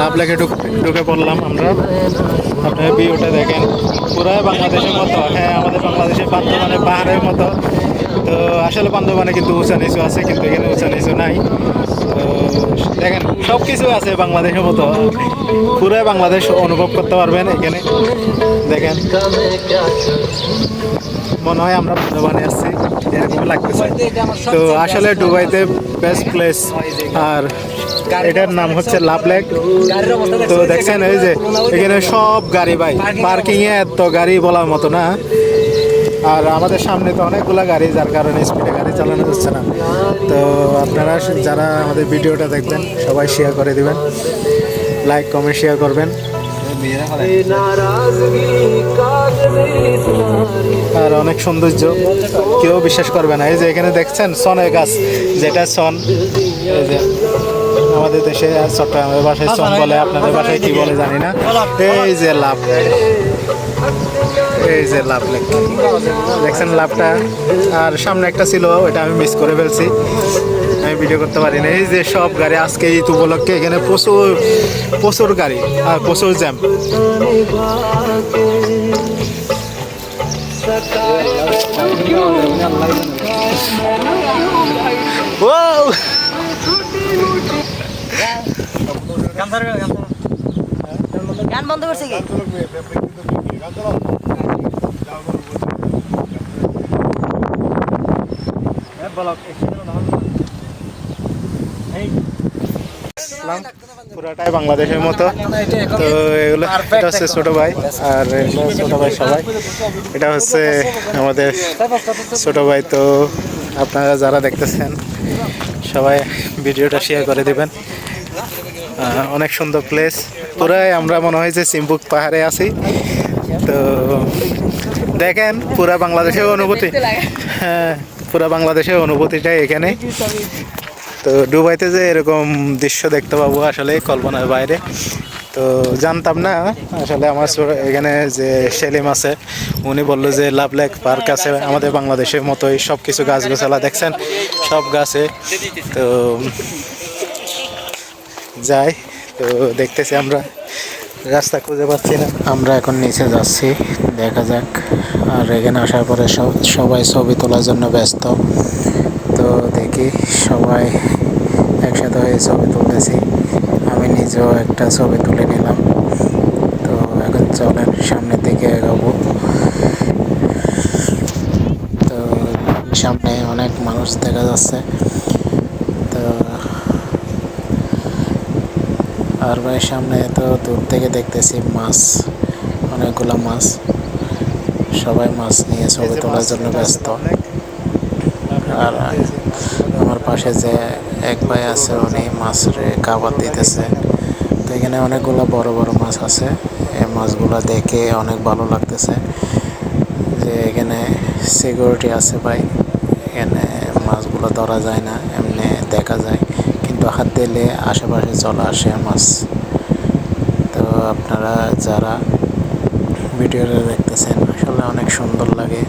লাভ লেগে ঢুকে পড়লাম আমরা। আপনার ভিউটা দেখেন। পুরাই বাংলাদেশের মতো। হ্যাঁ আমাদের বাংলাদেশের বান্দরবানে পাহাড়ের মতো। তো আসলে বান্দরবানে কিন্তু উঁচা নিচু আছে, কিন্তু এখানে উঁচা নিচু নাই। তো দেখেন সব কিছু আছে বাংলাদেশের মতো। পুরাই বাংলাদেশ অনুভব করতে পারবেন এখানে। দেখেন। মনে হয় আমরা বান্দরবানে আসছি এরকম লাগতেছে। তো আসলে দুবাইতে বেস্ট প্লেস আর এটার নাম হচ্ছে লাভ লেক তো দেখছেন এই যে এখানে সব গাড়ি ভাই পার্কিং এ এত গাড়ি বলার মতো না। আর আমাদের সামনে তো অনেকগুলো গাড়ি যার কারণে স্পিডে গাড়ি চালানো যাচ্ছে না। তো আপনারা যারা আমাদের ভিডিওটা দেখবেন সবাই শেয়ার করে দিবেন। লাইক কমেন্ট শেয়ার করবেন। অনেক সৌন্দর্য কেউ বিশ্বাস করবে না। এই যে এখানে দেখছেন সনের গাছ যেটা সন এই যে আমাদের দেশে চট্টগ্রামের ভাষায় সন বলে আপনাদের বাসায় কি বলে জানি না। এই যে লাভ এই যে লাভ লেক। দেখছেন লাভটা? আর সামনে একটা ছিল ওইটা আমি মিস করে ফেলছি। আমি ভিডিও করতে পারি না এই যে সব গাড়ি আজকে ঈদ উপলক্ষে এখানে প্রচুর প্রচুর গাড়ি আর প্রচুর জ্যাম। গান বন্ধ করছে কি? ইসলাম পুরাটাই বাংলাদেশের মতো। তো এগুলো, এটা হচ্ছে ছোটো ভাই, আর এগুলো ছোট ভাই সবাই। এটা হচ্ছে আমাদের ছোটো ভাই। তো আপনারা যারা দেখতেছেন, সবাই ভিডিওটা শেয়ার করে দেবেন। অনেক সুন্দর প্লেস পুরাই আমরা মনে হয় যে সিম্বুক পাহাড়ে আছি। তো দেখেন, পুরা বাংলাদেশের অনুভূতি। হ্যাঁ পুরা বাংলাদেশের অনুভূতিটাই এখানে। তো দুবাইতে যে এরকম দৃশ্য দেখতে পাবো আসলে কল্পনার বাইরে। তো জানতাম না, আসলে আমার এখানে যে সেলিম আছে, উনি বলল যে লাভ লেক পার্ক আছে আমাদের বাংলাদেশের মতোই সব কিছু গাছ গাছালা দেখছেন, সব গাছে। তো যাই, তো দেখতেছি আমরা, রাস্তা খুঁজে পাচ্ছি না। আমরা এখন নিচে যাচ্ছি, দেখা যাক। আর এখানে আসার পরে সব, সবাই ছবি তোলার জন্য ব্যস্ত। তো দেখি সবাই একসাথে হয়ে ছবি তুলতেছি। আমি নিজেও একটা ছবি তুলে নিলাম। তো এখন চলেন সামনের দিকে এগোবো। তো সামনে অনেক মানুষ দেখা যাচ্ছে। তো আর ভাই সামনে তো দূর থেকে দেখতেছি মাছ অনেকগুলো মাছ। সবাই মাছ নিয়ে ছবি তোলার জন্য ব্যস্ত। আর আমার পাশে যে এক ভাই আছে, উনি মাছের কাবার দিতেছে। তো এখানে অনেকগুলো বড় বড় মাছ আছে। এই মাছগুলো দেখে অনেক ভালো লাগতেছে যে এখানে সিকিউরিটি আছে ভাই। এখানে মাছগুলো ধরা যায় না, এমনি দেখা যায়। কিন্তু হাত দিলে আশেপাশে চলে আসে মাছ। তো আপনারা যারা ভিডিওটা দেখতেছেন, আসলে অনেক সুন্দর লাগে।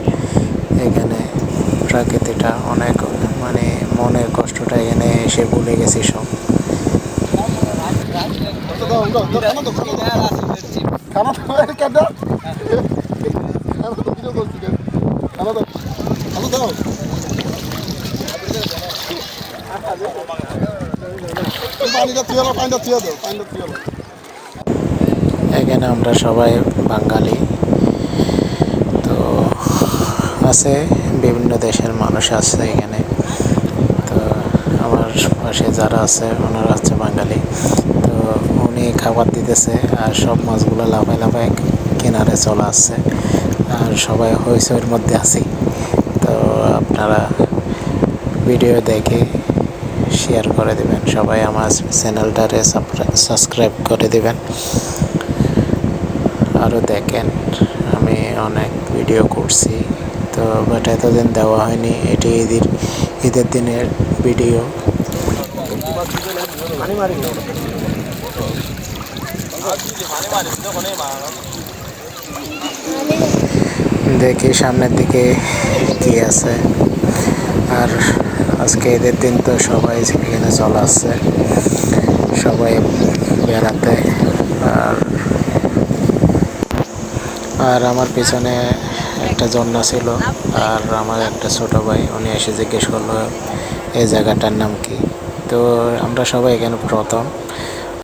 প্রাকৃতিটা অনেক মানে মনের কষ্টটা এখানে এসে ভুলে গেছি সব। এখানে আমরা সবাই বাঙালি। তো আছে বিভিন্ন দেশের মানুষ আছে এখানে। তো আমার পাশে যারা আছে, ওনারা হচ্ছে বাঙালি। তো উনি খাবার দিতেছে আর সব মাছগুলো লাফায় লাফায় কিনারে চলে আসছে। আর সবাই হইচইয়ের মধ্যে আছি। তো আপনারা ভিডিও দেখে শেয়ার করে দিবেন। সবাই আমার চ্যানেলটারে সাবস্ক্রাইব করে দিবেন। আরও দেখেন, আমি অনেক ভিডিও করছি। তো বাট এতদিন দেওয়া হয়নি, এটি ঈদের ঈদের দিনের ভিডিও দেখি সামনের দিকে কি আছে। আর আজকে ঈদের দিন তো সবাই এখানে চলে আসছে। সবাই বেড়াতে। আর আর আমার পিছনে একটা ঝর্ণা ছিল আর আমার একটা ছোট ভাই, উনি এসে জিজ্ঞেস করল, এই জায়গাটার নাম কি? তো আমরা সবাই এখানে প্রথম।